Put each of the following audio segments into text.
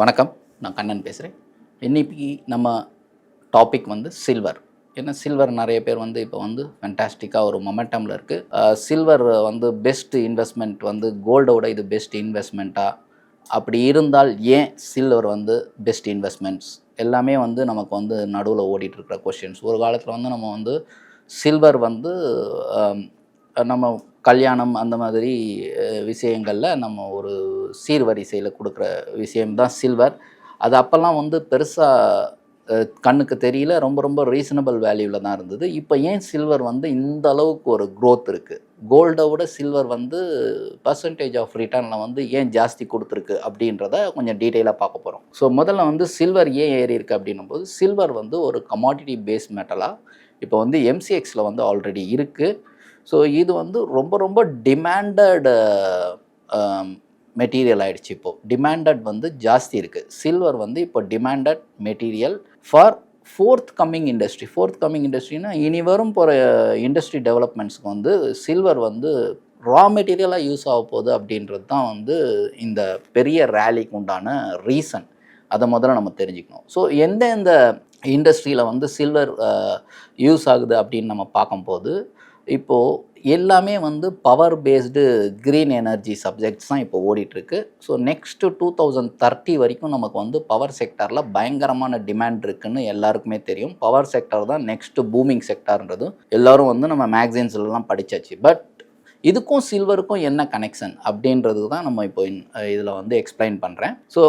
வணக்கம். நான் கண்ணன் பேசுகிறேன் இன்னைக்கு நம்ம டாபிக் வந்து சில்வர் ஏன்னா சில்வர் நிறைய பேர் வந்து இப்போ வந்து ஃபென்டாஸ்டிக்காக ஒரு மொமெண்டமில் இருக்குது சில்வர் வந்து பெஸ்ட் இன்வெஸ்ட்மெண்ட் வந்து கோல்டோட இது பெஸ்ட் இன்வெஸ்ட்மெண்ட்டாக அப்படி இருந்தால் ஏன் சில்வர் வந்து பெஸ்ட் இன்வெஸ்ட்மெண்ட்ஸ் எல்லாமே வந்து நமக்கு வந்து நடுவில் ஓடிட்டுருக்கிற கொஷின்ஸ் ஒரு காலத்தில் வந்து நம்ம வந்து சில்வர் வந்து நம்ம கல்யாணம் அந்த மாதிரி விஷயங்களில் நம்ம ஒரு சீர்வரிசையில் கொடுக்குற விஷயம்தான் சில்வர் அது அப்போல்லாம் வந்து பெருசாக கண்ணுக்கு தெரியல ரொம்ப ரொம்ப ரீசனபிள் வேல்யூவில் தான் இருந்தது. இப்போ ஏன் சில்வர் வந்து இந்த அளவுக்கு ஒரு க்ரோத் இருக்குது கோல்டை விட சில்வர் வந்து பர்சன்டேஜ் ஆஃப் ரிட்டர்னில் வந்து ஏன் ஜாஸ்தி கொடுத்துருக்கு அப்படின்றத கொஞ்சம் டீட்டெயிலாக பார்க்க போகிறோம் ஸோ முதல்ல வந்து சில்வர் ஏன் ஏறி இருக்கு அப்படின்னும் போது சில்வர் வந்து ஒரு கமாடிட்டி பேஸ் மெட்டலாக இப்போ வந்து எம்சிஎக்ஸில் வந்து ஆல்ரெடி இருக்குது ஸோ இது வந்து ரொம்ப ரொம்ப டிமாண்டட் மெட்டீரியல் ஆயிடுச்சு இப்போது டிமாண்டட் வந்து ஜாஸ்தி இருக்குது சில்வர் வந்து இப்போ demanded material for fourth coming industry fourth coming இண்டஸ்ட்ரினா இனி வரும் போகிற இண்டஸ்ட்ரி டெவலப்மெண்ட்ஸ்க்கு வந்து சில்வர் வந்து ரா மெட்டீரியலாக யூஸ் ஆக போகுது அப்படின்றது தான் வந்து இந்த பெரிய ரேலிக்கு உண்டான ரீசன் அதை முதல்ல நம்ம தெரிஞ்சுக்கணும். ஸோ எந்தெந்த இண்டஸ்ட்ரியில் வந்து சில்வர் யூஸ் ஆகுது அப்படின்னு நம்ம பார்க்கும்போது இப்போது எல்லாமே வந்து power based green energy subjects தான் இப்போ ஓடிட்டுருக்கு. So next two thousand thirty வரைக்கும் நமக்கு வந்து பவர் செக்டாரில் பயங்கரமான டிமாண்ட் இருக்குதுன்னு எல்லாருக்குமே தெரியும். பவர் செக்டர் தான் நெக்ஸ்ட்டு பூமிங் செக்டார்ன்றது எல்லோரும் வந்து நம்ம மேக்சின்ஸ்லாம் படித்தாச்சு பட் இதுக்கும் சில்வருக்கும் என்ன கனெக்ஷன் அப்படின்றது தான் நம்ம இப்போ இதில் வந்து எக்ஸ்பிளைன் பண்ணுறேன் ஸோ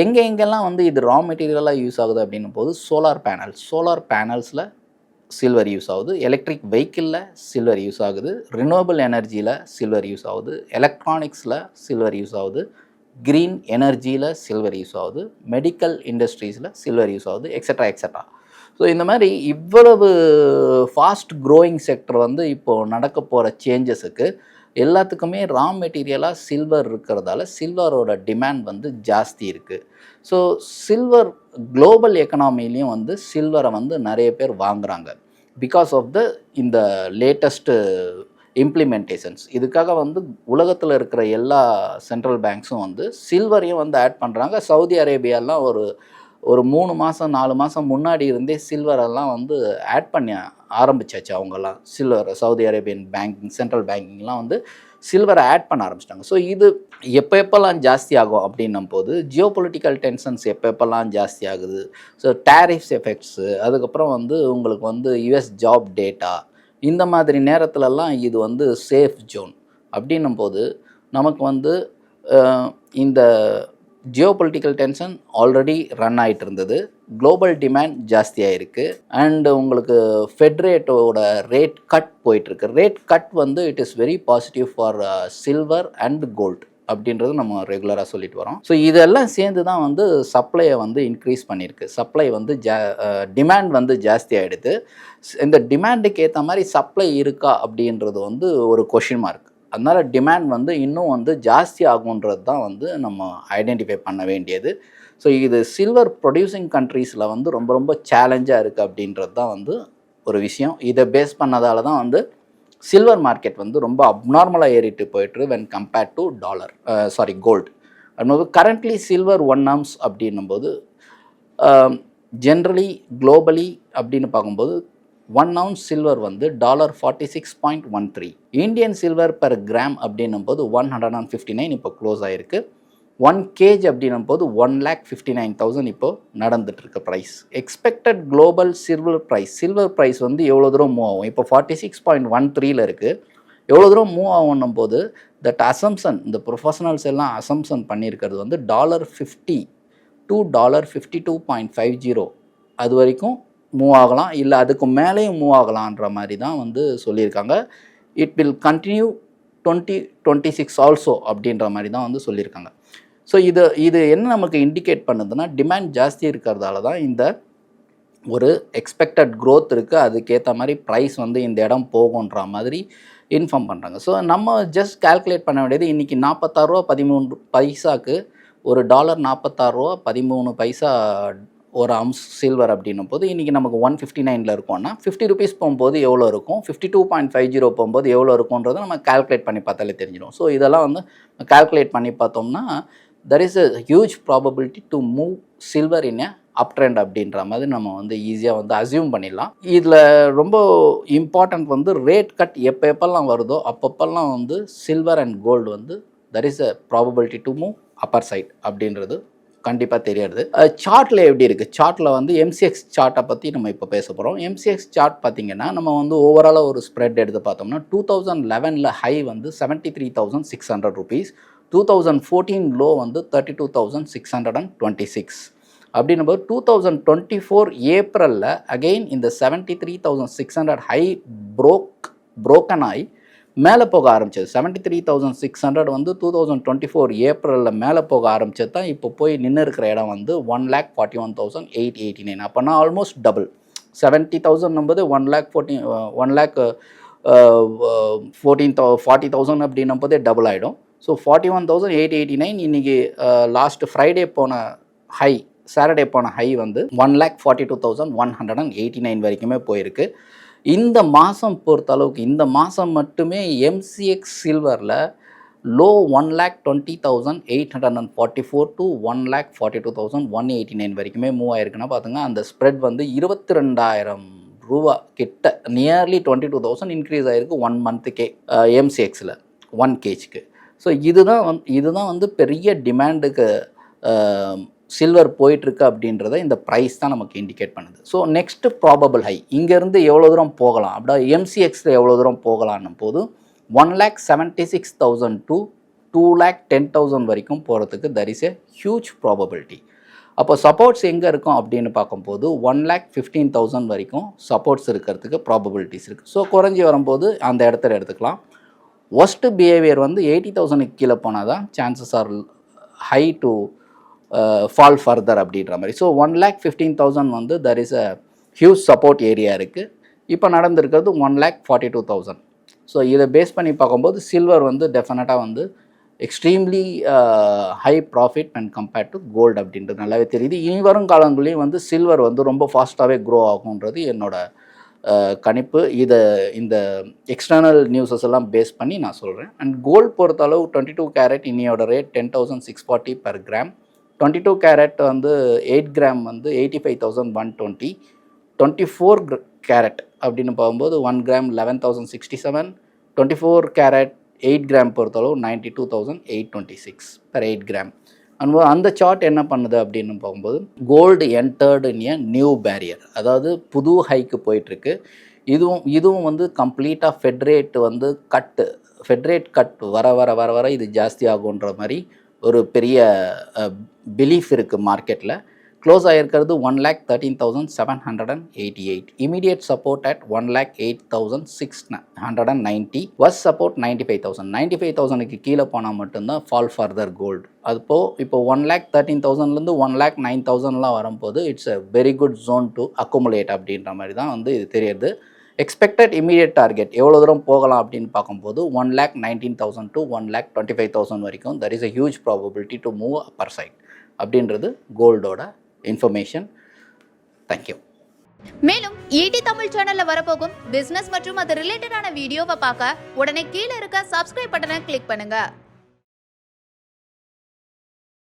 எங்கே எங்கெல்லாம் வந்து இது ரா மெட்டீரியலாக யூஸ் ஆகுது அப்படின்னும் போது சோலார் பேனல் சோலார் பேனல்ஸில் சில்வர் யூஸ் ஆகுது. எலக்ட்ரிக் வெஹிக்கிளில் சில்வர் யூஸ் ஆகுது. ரினூவபிள் எனர்ஜியில் சில்வர் யூஸ் ஆகுது. எலக்ட்ரானிக்ஸில் சில்வர் யூஸ் ஆகுது. க்ரீன் எனர்ஜியில் சில்வர் யூஸ் ஆகுது. மெடிக்கல் இண்டஸ்ட்ரீஸில் சில்வர் யூஸ் ஆகுது எக்ஸட்ரா எக்ஸட்ரா ஸோ இந்த மாதிரி இவ்வளவு ஃபாஸ்ட் க்ரோயிங் செக்டர் வந்து இப்போது நடக்க போகிற சேஞ்சஸுக்கு எல்லாத்துக்குமே ரா மெட்டீரியலாக சில்வர் இருக்கிறதால சில்வரோட டிமாண்ட் வந்து ஜாஸ்தி இருக்குது ஸோ சில்வர் குளோபல் எக்கனாமிலையும் வந்து சில்வரை வந்து நிறைய பேர் வாங்குகிறாங்க பிகாஸ் ஆஃப் த இந்த லேட்டஸ்ட்டு இம்ப்ளிமெண்டேஷன்ஸ் இதுக்காக வந்து உலகத்தில் இருக்கிற எல்லா சென்ட்ரல் பேங்க்ஸும் வந்து சில்வரையும் வந்து ஆட் பண்ணுறாங்க சவுதி அரேபியாலாம் ஒரு ஒரு மூணு மாதம் நாலு மாதம் முன்னாடி இருந்தே சில்வரெல்லாம் வந்து ஆட் பண்ணி ஆரம்பிச்சாச்சு அவங்கெல்லாம். Silver Saudi Arabian banking central பேங்கிங்லாம் வந்து சில்வரை ஆட் பண்ண ஆரம்பிச்சிட்டாங்க. ஸோ இது எப்போ எப்போல்லாம் ஜாஸ்தி ஆகும் அப்படின்னும் போது ஜியோ பொலிட்டிக்கல் டென்ஷன்ஸ் எப்போ எப்போல்லாம் ஜாஸ்தி ஆகுது? ஸோ டேரிஃப்ஸ் எஃபெக்ட்ஸு அதுக்கப்புறம் வந்து உங்களுக்கு வந்து யுஎஸ் ஜாப் டேட்டா இந்த மாதிரி நேரத்துலலாம் இது வந்து சேஃப் ஜோன் அப்படின்னும் போது நமக்கு வந்து இந்த geo political tension already run ஆகிட்டு இருந்தது குளோபல் டிமாண்ட் ஜாஸ்தியாக இருக்குது அண்ட் உங்களுக்கு ஃபெட் ரேட்டோட ரேட் கட் போயிட்டுருக்கு. ரேட் கட் வந்து it is very positive for silver and gold அப்படின்றது நம்ம ரெகுலராக சொல்லிட்டு வரோம். ஸோ இதெல்லாம் சேர்ந்து தான் வந்து சப்ளையை வந்து இன்க்ரீஸ் பண்ணியிருக்கு. சப்ளை வந்து ஜா uh, டிமாண்ட் வந்து ஜாஸ்தி ஆகிடுது இந்த டிமாண்டுக்கு ஏற்ற மாதிரி சப்ளை இருக்கா அப்படின்றது வந்து ஒரு கொஷின் மார்க் அதனால் டிமாண்ட் வந்து இன்னும் வந்து ஜாஸ்தி ஆகுன்றது தான் வந்து நம்ம ஐடென்டிஃபை பண்ண வேண்டியது. ஸோ இது சில்வர் ப்ரொடியூசிங் கண்ட்ரீஸில் வந்து ரொம்ப ரொம்ப சேலஞ்சாக இருக்குது அப்படின்றது தான் வந்து ஒரு விஷயம். இதை பேஸ் பண்ணதால தான் வந்து சில்வர் மார்க்கெட் வந்து ரொம்ப அப்நார்மலாக ஏறிட்டு போயிட்டு when compared to dollar sorry gold அப்படின்போது கரண்ட்லி சில்வர் ஒன் ஆம்ஸ் அப்படின்னும்போது ஜென்ரலி குளோபலி அப்படின்னு பார்க்கும்போது ஒன் அவுன்ஸ் சில்வர் வந்து dollar forty six point one three Indian silver per gram அப்படின்னும் போது one hundred and fifty nine இப்போ க்ளோஸ் ஆயிருக்கு. One kg அப்படின்னும் போது one lakh fifty nine thousand இப்போ நடந்துட்டு இருக்க price expected global silver price silver price வந்து எவ்வளோ தூரம் மூவ் ஆகும்? இப்போ ஃபார்ட்டி சிக்ஸ் பாயிண்ட் ஒன் த்ரீல இருக்குது எவ்வளோ தூரம் மூவ் ஆகணும் போது தட் அசம்சன் இந்த ப்ரொஃபஷனல்ஸ் எல்லாம் அசம்சன் பண்ணியிருக்கிறது வந்து dollar fifty two dollar fifty two point five zero அது வரைக்கும் மூவ் ஆகலாம். இல்லை அதுக்கு மேலேயும் மூவ் ஆகலான்ற மாதிரி தான் வந்து சொல்லியிருக்காங்க. It will continue twenty twenty six also அப்படின்ற மாதிரி தான் வந்து சொல்லியிருக்காங்க. ஸோ இது இது என்ன நமக்கு இண்டிகேட் பண்ணுதுன்னா டிமாண்ட் ஜாஸ்தி இருக்கிறதால தான் இந்த ஒரு எக்ஸ்பெக்டட் க்ரோத் இருக்குது அதுக்கேற்ற மாதிரி ப்ரைஸ் வந்து இந்த இடம் போகுன்ற மாதிரி இன்ஃபார்ம் பண்ணுறாங்க ஸோ நம்ம ஜஸ்ட் கால்குலேட் பண்ண வேண்டியது இன்றைக்கி நாற்பத்தாறுரூவா பதிமூணு பைசாக்கு ஒரு டாலர் நாற்பத்தாறுரூவா பதிமூணு பைசா ஒரு அம்ஸ் சில்வர் அப்படின்னும் போது இன்றைக்கி நமக்கு ஒன் ஃபிஃப்டி நைனில் இருக்கோம்னா ஃபிஃப்டி ருபீஸ் போகும்போது எவ்வளோ இருக்கும்? Fifty two point five zero போகும்போது எவ்வளோ இருக்கும்ன்றதை நம்ம கால்குலேட் பண்ணி பார்த்தாலே தெரிஞ்சிடும். ஸோ இதெல்லாம் வந்து கால்குலேட் பண்ணி பார்த்தோம்னா there is a huge probability to move silver in a up trend அப்படின்ற மாதிரி நம்ம வந்து ஈஸியாக வந்து அசியூம் பண்ணிடலாம். இதில் ரொம்ப இம்பார்ட்டண்ட் வந்து ரேட் கட் எப்போ எப்போல்லாம் வருதோ அப்பப்பெல்லாம் வந்து சில்வர் அண்ட் கோல்டு வந்து there is a probability to move upper side அப்படின்றது கண்டிப்பாக தெரியாது. சார்ட்டில் எப்படி இருக்குது சார்ட்டில் வந்து எம்சிஎக்ஸ் சார்ட்டை பற்றி நம்ம இப்போ பேச போகிறோம் எம்சிஎக்ஸ் சார்ட் பார்த்தீங்கன்னா நம்ம வந்து ஓவராலாக ஒரு ஸ்ப்ரெட் எடுத்து பார்த்தோம்னா டூ தௌசண்ட் லெவனில் ஹை வந்து seventy three thousand six hundred rupees two thousand fourteen low வந்து thirty two thousand six hundred and twenty six அப்படின்னும்போது டூ தௌசண்ட் டுவெண்ட்டி ஃபோர் ஏப்ரலில் அகெயின் இந்த seventy three thousand six hundred high broke broken ஆகி மேலே போக ஆரம்பிச்சது. Seventy three thousand six hundred வந்து two thousand twenty four ஏப்ரலில் மேலே போக ஆரம்பிச்சது தான். இப்போ போய் நின்று இருக்கிற இடம் வந்து one lakh forty one thousand eight eighty nine அப்போனா almost double seventy thousand நம்பது one lakh forty one lakh fourteen thou forty thousand அப்படின்னும் போதே டபுள் ஆகிடும் so forty one thousand eight eighty nine இன்றைக்கி லாஸ்ட் ஃப்ரைடே போன high Saturday போன high வந்து one lakh forty two thousand one hundred and eighty nine வரைக்குமே போயிருக்கு. இந்த மாதம் பொறுத்த அளவுக்கு இந்த மாதம் மட்டுமே எம்சிஎக்ஸ் சில்வரில் low one lakh twenty thousand eight hundred and forty four to one lakh forty two thousand one eighty nine வரைக்குமே மூவ் ஆயிருக்குன்னா பார்த்துங்க அந்த ஸ்ப்ரெட் வந்து இருபத்தி ரெண்டாயிரம் ரூபா கிட்ட nearly twenty two thousand increase ஆகிருக்கு ஒன் மந்த்துக்கே எம்சிஎக்ஸில் ஒன் கேஜிக்கு ஸோ இதுதான் வந்து இதுதான் வந்து பெரிய டிமாண்டுக்கு சில்வர் போயிட்டுருக்கு அப்படின்றத இந்த ப்ரைஸ் தான் நமக்கு இண்டிகேட் பண்ணுது. ஸோ நெக்ஸ்ட்டு ப்ராபபிள் ஹை இங்கேருந்து எவ்வளோ தூரம் போகலாம்? அப்படின்னா எம்சிஎக்ஸில் எவ்வளோ தூரம் போகலான்னும் போது one lakh seventy six thousand to two lakh ten thousand வரைக்கும் போகிறதுக்கு there is a huge probability அப்போ சப்போர்ட்ஸ் எங்கே இருக்கும் அப்படின்னு பார்க்கும்போது ஒன் லேக் ஃபிஃப்டீன் தௌசண்ட் வரைக்கும் சப்போர்ட்ஸ் இருக்கிறதுக்கு ப்ராபபிலிட்டிஸ் இருக்குது ஸோ குறைஞ்சி வரும்போது அந்த இடத்துல எடுத்துக்கலாம். ஒஸ்ட்டு பிஹேவியர் வந்து எயிட்டி தௌசண்ட்க்கு கீழே போனால் தான் chances are high to Uh, fall further அப்படின்ற மாதிரி. So one lakh fifteen thousand வந்து there is a huge support area இருக்குது இப்போ நடந்திருக்கிறது one lakh forty two thousand so இதை பேஸ் பண்ணி பார்க்கும்போது சில்வர் வந்து டெஃபினட்டாக வந்து extremely high profit and compared to gold அப்படின்றது நல்லாவே தெரியுது. இனி வரும் காலங்களையும் வந்து சில்வர் வந்து ரொம்ப ஃபாஸ்ட்டாகவே க்ரோ ஆகுன்றது என்னோட uh, கணிப்பு. இதை இந்த எக்ஸ்டர்னல் நியூஸஸ் எல்லாம் பேஸ் பண்ணி நான் சொல்கிறேன் அண்ட் கோல்டு பொறுத்தளவு twenty two carat இன்னியோட rate ten thousand six forty per gram twenty two carat வந்து எயிட் கிராம் வந்து eighty five thousand one twenty twenty four carat அப்படின்னு பார்க்கும்போது one gram eleven thousand sixty seven twenty four carat eight gram பொறுத்தளவு ninety two thousand eight twenty six per eight gram அன்பு அந்த chart என்ன பண்ணுது அப்படின்னு பார்க்கும்போது gold entered in a new barrier அதாவது புது ஹைக்கு போயிட்டுருக்கு. இதுவும் இதுவும் வந்து கம்ப்ளீட்டாக ஃபெட்ரேட் வந்து கட்டு ஃபெட்ரேட் கட் வர வர வர வர இது ஜாஸ்தி ஆகுன்ற மாதிரி ஒரு பெரிய பிலீஃப் இருக்குது மார்க்கெட்டில் close ஆகிருக்கிறது one lakh thirteen thousand seven hundred and eighty eight immediate support at one lakh eight thousand six hundred and ninety was support ninety five thousand ninety five தௌசண்ட்க்கு கீழே போனால் மட்டும்தான் ஃபால் ஃபர்தர் கோல்டு அதுப்போ இப்போ one lakh thirteen தௌசண்ட்லேருந்து one lakh nine தௌசண்ட்லாம் வரும்போது it's a very good zone to accumulate அப்படின்ற மாதிரி தான் வந்து இது தெரியுது. எக்ஸ்பெக்டட் இமீடியட் டார்கெட் எவ்வளோ தூரம் போகலாம் அப்படின்னு பார்க்கும்போது one lakh nineteen thousand to one lakh twenty five thousand வரைக்கும் there is a huge probability to move upper side அப்படின்றது கோல்டோட இன்ஃபர்மேஷன் தேங்க்யூ மேலும் ஈடி தமிழ் சேனல்ல வரப்போகும் பிசினஸ் மற்றும் அது ரிலேட்டடான வீடியோவை பார்க்க உடனே கீழே இருக்க சப்ஸ்கிரைப் பட்டனை கிளிக் பண்ணுங்க.